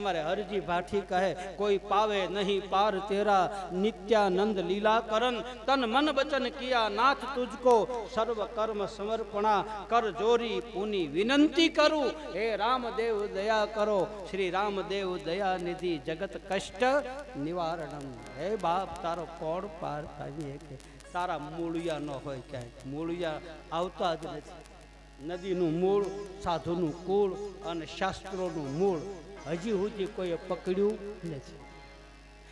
અમારે હરજી ભાઠી કહે, કોઈ પાવે નહીં પાર તેરા નિત્યાનંદ લીલા કરન તન મન બચન કિયા નાથ તુજકો, સર્વ કર્મ સમર્પણા, કર જોરી પુની વિનંતી કરું. હે રામદેવ, દયા કરો, શ્રી રામદેવ દયા નિધિ જગત કષ્ટ નિવારણમ. હે બાપ, તારો કોણ પાર પાડીએ કે? તારા મૂળિયા ન હોય ક્યાંય. મૂળિયા આવતા જ નથી. નદીનું મૂળ, સાધુનું કુળ અને શાસ્ત્રોનું મૂળ. હજી સુધી કોઈએ પકડ્યું નથી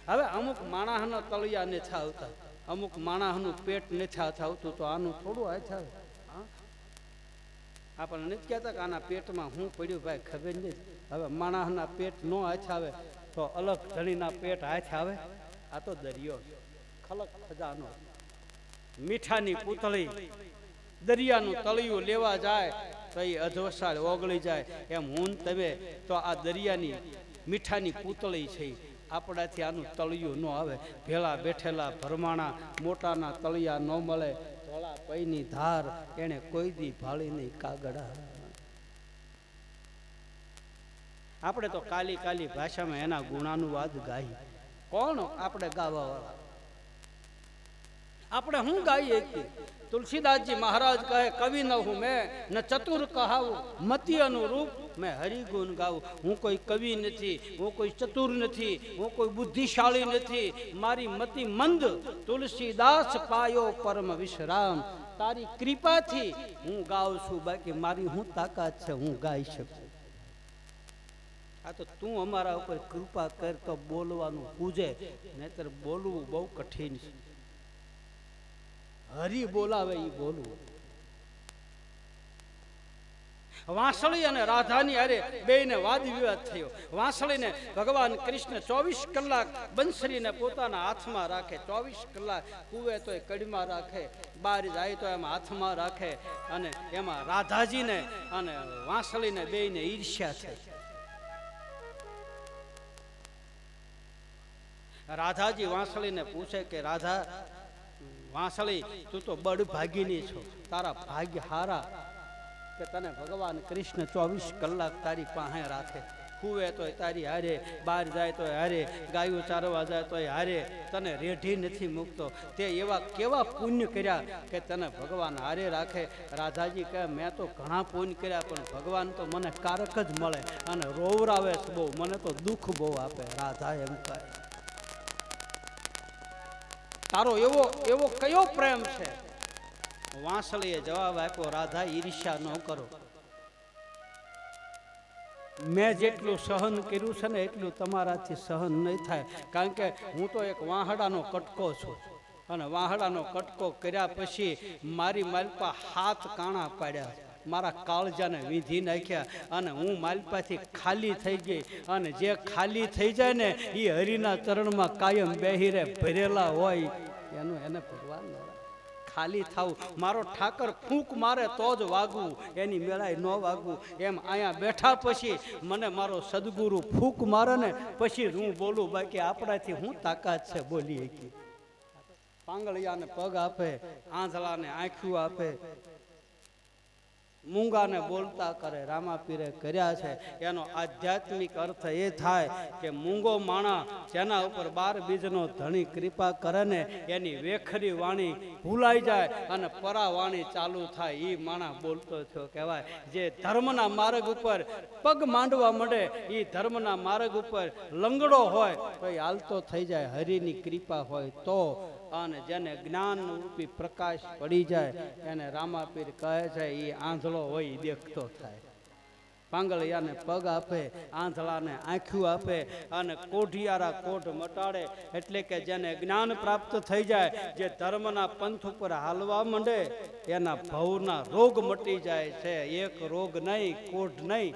હવે અમુક માણસના તળિયા ને આવતા અમુક માણસનું પેટ ને છાવતું તો આનું થોડું આવે હા? આપણને નથી કહેતા કે આના પેટમાં હું પડ્યું, ભાઈ, ખબર નહીં હવે માણસના પેટ ન આવે, તો અલગ ધણીના પેટ આવે આ તો દરિયો. ખલક ખજાનો મીઠાની પૂતળી, દરિયાનું તળિયું લેવા જાય તો એ અધવસાળ ઓગળી જાય. એમ હું તમે, તો આ દરિયાની મીઠાની પૂતળી છે આપણાથી આનું તળિયું ન આવે. ભેળા બેઠેલા ભરમાણા મોટાના તળિયા ન મળે. ધોળા પૈની ધાર એને કોઈ દી ભાળી નહીં કાગડા. આપણે તો કાલી કાલી ભાષામાં એના ગુણાનુવાદ ગાઈ કોણ આપણે ગાવાવાળા? આપણે હું ગાઈએ છીએ તુલસીદાસજી મહારાજ કહે, કવિ ન હું, મેં ન ચતુર કહાવું મતિ અનુરૂપ મેં હરિગુણ ગાવું. હું કોઈ કવિ નથી, હું કોઈ ચતુર નથી, હું કોઈ બુદ્ધિશાળી નથી. મારી મતિ મંદ, તુલસીદાસ પાયો પરમ વિશ્રામ. તારી કૃપાથી હું ગાઉં છું, બાકી મારી હું તાકાત છે, હું ગાઈ શકું. આ તો તું અમારા ઉપર કૃપા કર, તો બોલવાનું પૂજે, નહીતર બોલવું બહુ કઠિન છે. હરી બોલાવે એ બોલવું વાંસળી અને રાધાની અરે બેયને વાદ વિવાદ થયો. વાંસળીને ભગવાન કૃષ્ણ ચોવીસ કલાક બંસરીને પોતાના હાથમાં રાખે. ચોવીસ કલાક કુવે તો એ કડીમાં રાખે, બહાર જાય તો એમાં હાથમાં રાખે અને એમાં રાધાજીને અને વાંસળીને બેયને ઈર્ષ્યા થઈ. રાધાજી વાંસળીને પૂછે કે, રાધા વાંસળી, તું તો બડ ભાગીની છો. તારા ભાગ્ય હારા કે તને ભગવાન કૃષ્ણ ચોવીસ કલાક તારી પાસે રાખે. કુવે તોય તારી હારે, બહાર જાય તો હારે, ગાયું ચારવા જાય તો હારે. તને રેઢી નથી મૂકતો. તે એવા કેવા પુણ્ય કર્યા કે તને ભગવાન હારે રાખે. રાધાજી કહે, મેં તો ઘણા પુણ્ય કર્યા, પણ ભગવાન તો મને કારક જ મળે અને રોવરાવે છે બહુ. મને તો દુઃખ બહુ આપે. રાધા એમ કહે. તારો એવો એવો કયો પ્રેમ છે? વાંસળીએ જવાબ આપ્યો, રાધા, ઈર્ષ્યા ન કરો. મેં જેટલું સહન કર્યું છે ને એટલું તમારાથી સહન નહીં થાય. કારણ કે હું તો એક વાહડાનો કટકો છું. અને વાહડાનો કટકો કર્યા પછી મારી માલપા હાથ કાણા પાડ્યા. મારા કાળજાને વિંધી નાખ્યા અને હું માલપાથી ખાલી થઈ ગઈ. અને જે ખાલી થઈ જાય ને એ હરિના ચરણમાં કાયમ બેહીરે ભરેલા હોય. એનું એને ભગવાન ખાલી થાવું. મારો ઠાકર ફૂંક મારે તો જ વાગવું. એની મેળાએ ન વાગવું. એમ અહીંયા બેઠા પછી મને મારો સદગુરુ ફૂંક મારે ને, પછી હું બોલું, બાકી આપણાથી હું તાકાત છે? બોલી શકી પાંગળિયાને પગ આપે, આંધળાને આંખ્યું આપે. મૂંગાને બોલતા કરે, રામાપીરે કર્યા છે. એનો આધ્યાત્મિક અર્થ એ થાય કે મૂંગો માણા જેના ઉપર બાર બીજનો ધણી કૃપા કરે ને, એની વેખરી વાણી ભૂલાઈ જાય અને પરા વાણી ચાલુ થાય. એ માણા બોલતો થયો કહેવાય. જે ધર્મના માર્ગ ઉપર પગ માંડવા માંડે એ ધર્મના માર્ગ ઉપર લંગડો હોય, તો એ હાલતો થઈ જાય. હરિની કૃપા હોય તો અને જેને જ્ઞાન રૂપી પ્રકાશ પડી જાય, એને રામાપીર કહે છે એ આંધળો હોય દેખતો થાય. પાંગળિયાને પગ આપે, આંધળાને આંખ્યું આપે અને કોઢિયારા કોઢ મટાડે, એટલે કે જેને જ્ઞાન પ્રાપ્ત થઈ જાય, જે ધર્મના પંથ ઉપર હાલવા માંડે, એના ભવના રોગ મટી જાય છે. એક રોગ નહીં, કોઢ નહીં,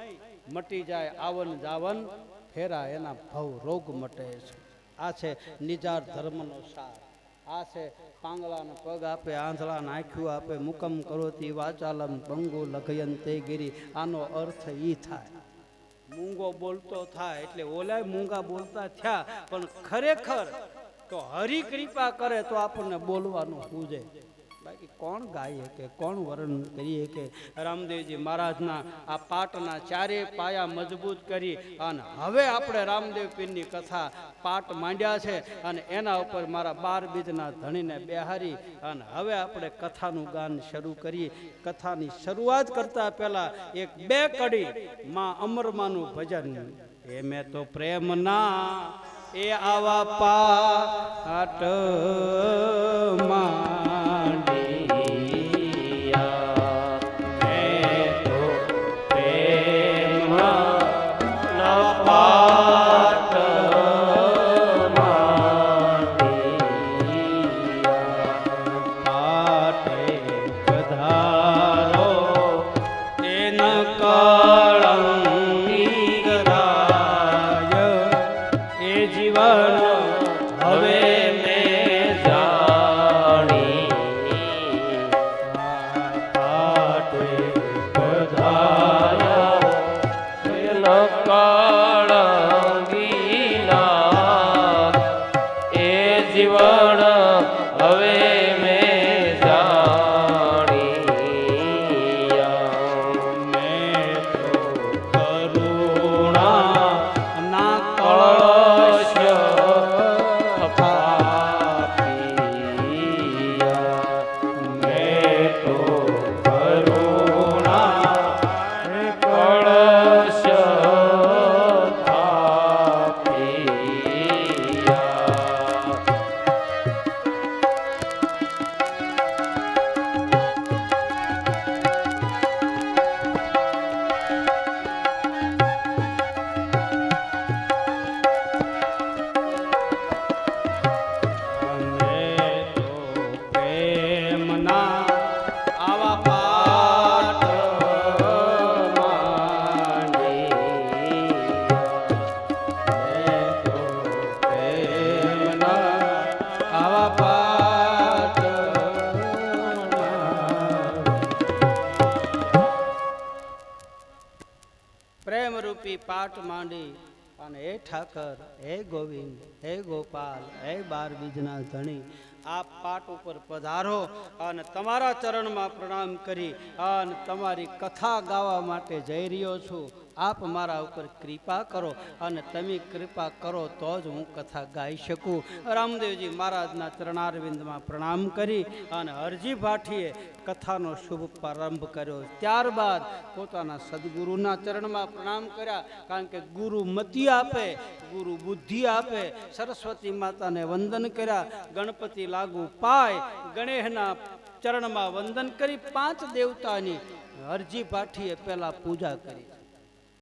મટી જાય, આવન જાવન ફેરા એના ભવ રોગ મટે છે. આ છે નિજાર ધર્મનો સાર. આ છે પાંગળાને પગ આપે આંધળાને આંખ્યું આપે, મુકમ કરોતી વાચાલમ બંગુ લખયન તે ગીરી. આનો અર્થ ઈ થાય. મૂંગો બોલતો થાય એટલે ઓલાય મૂંગા બોલતા થયા, પણ ખરેખર તો હરિ કૃપા કરે તો આપણને બોલવાનું પૂજે બાકી કોણ ગાય કે કોણ વર્ણન કરીએ કે રામદેવજી મહારાજના આ પાટના ચારે પાયા મજબૂત કરી અને હવે આપણે રામદેવ પીરની કથા પાટ માંડ્યા છે અને એના ઉપર મારા બાર બીજના ધણીને બેહારી અને હવે આપણે કથાનું ગાન શરૂ કરીએ. કથાની શરૂઆત કરતા પહેલા એક બે કડી માં અમરમાનું ભજન. એ મેં તો પ્રેમના એ આવા પાટ પ્રેમના જીવન પાઠ માંડી. અને હે ઠાકર હે ગોવિંદ હે ગોપાલ હે બાર બીજના ધણી આ પાટ ઉપર પધારો અને તમારા ચરણમાં પ્રણામ કરી અને તમારી કથા ગાવા માટે જઈ રહ્યો છું. આપ મારા ઉપર કૃપા કરો અને તમે કૃપા કરો તો જ હું કથા ગાઈ શકું. રામદેવજી મહારાજના ચરણારવિંદમાં પ્રણામ કરી અને હરજી ભાઠીએ કથાનો શુભ પ્રારંભ કર્યો. ત્યારબાદ પોતાના સદગુરુના ચરણમાં પ્રણામ કર્યા કારણ કે ગુરુ મતિ આપે, ગુરુ બુદ્ધિ આપે, સરસ્વતી માતાને વંદન કર્યા, ગણપતિ લાગુ પાય ગણેશના ચરણમાં વંદન કરી પાંચ દેવતાની હરજી પાઠીએ પહેલા પૂજા કરી.